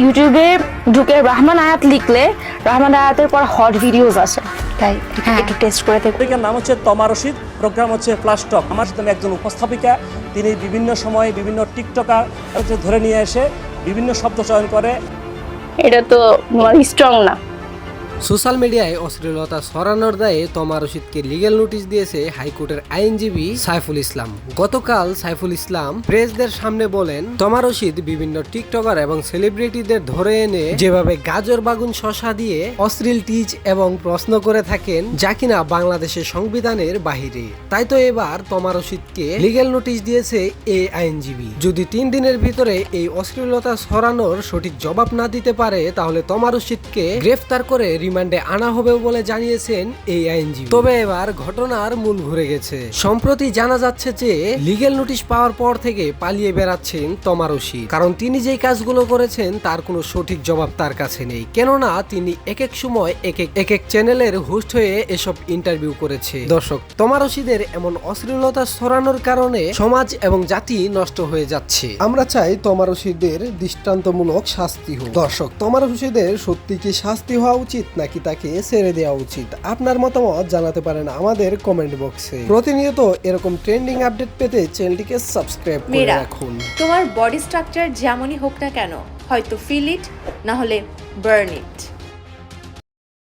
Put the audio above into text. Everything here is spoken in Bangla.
ইউটিউবে ঢুকে রহমান আয়াত লিখলে রহমান আয়াতের পর হট ভিডিওস আসে তাই হ্যাঁ। একটু টেস্ট করে দেখো। নাম হচ্ছে তমা রশিদ প্রোগ্রাম হচ্ছে ফ্লাশ টক আমার সাথে একজন উপস্থাপিকা তিনি বিভিন্ন সময়ে বিভিন্ন টিকটকার ধরে নিয়ে এসে বিভিন্ন শব্দ চয়ন করে। এটা তো স্ট্রং না। সোশ্যাল মিডিয়ায় অশ্লীলতা সরানোর দায়ে তমা রশিদকে লিগেল নোটিশ দিয়েছে হাইকোর্টের আইনজীবী সাইফুল ইসলাম। গতকাল সাইফুল ইসলাম প্রেসদের সামনে বলেন, তমা রশিদ বিভিন্ন টিকটকার এবং সেলিব্রিটিদের ধরে এনে যেভাবে গাজর বাগুন শশা দিয়ে অশ্লীল টিচ এবং প্রশ্ন করে থাকেন, যা কিনা বাংলাদেশের সংবিধানের বাহিরে। তাই তো এবার তমা রশিদকে লিগেল নোটিশ দিয়েছে এই আইনজীবী। যদি তিন দিনের ভিতরে এই অশ্লীলতা সরানোর সঠিক জবাব না দিতে পারে, তাহলে তমা রশিদকে গ্রেফতার করে রিমান্ডে আনা হবে বলে জানিয়েছেন এই আইনজীবী। তবে এবার ঘটনার মূল ঘুরে গেছে। সম্প্রতি জানা যাচ্ছে যে, লিগেল নোটিশ পাওয়ার পর থেকে পালিয়ে বেড়াচ্ছেন তমা রশিদ। কারণ তিনি যেই কাজগুলো করেছেন, তার কোনো সঠিক জবাব তার কাছে নেই। কেননা, তিনি এক এক সময় এক এক এক এক চ্যানেলের হোস্ট হয়ে এসব ইন্টারভিউ করেছে। দর্শক তমা রশিদের এমন অশ্লীলতা ছড়ানোর কারণে সমাজ এবং জাতি নষ্ট হয়ে যাচ্ছে। আমরা চাই তমা রশিদের দৃষ্টান্তমূলক শাস্তি হোক। দর্শক তমা রশিদের সত্যি কি শাস্তি হওয়া উচিত? নাকি তাকে ছেড়ে দেওয়া উচিত? আপনার মতামত জানাতে পারেন আমাদের কমেন্ট বক্সে প্রতিনিয়ত এরকম ট্রেন্ডিং আপডেট পেতে চ্যানেলটিকে সাবস্ক্রাইব করে রাখুন। তোমার বডি স্ট্রাকচার যেমনই হোক না কেন হয়তো ফিল ইট না হলে বার্ন ইট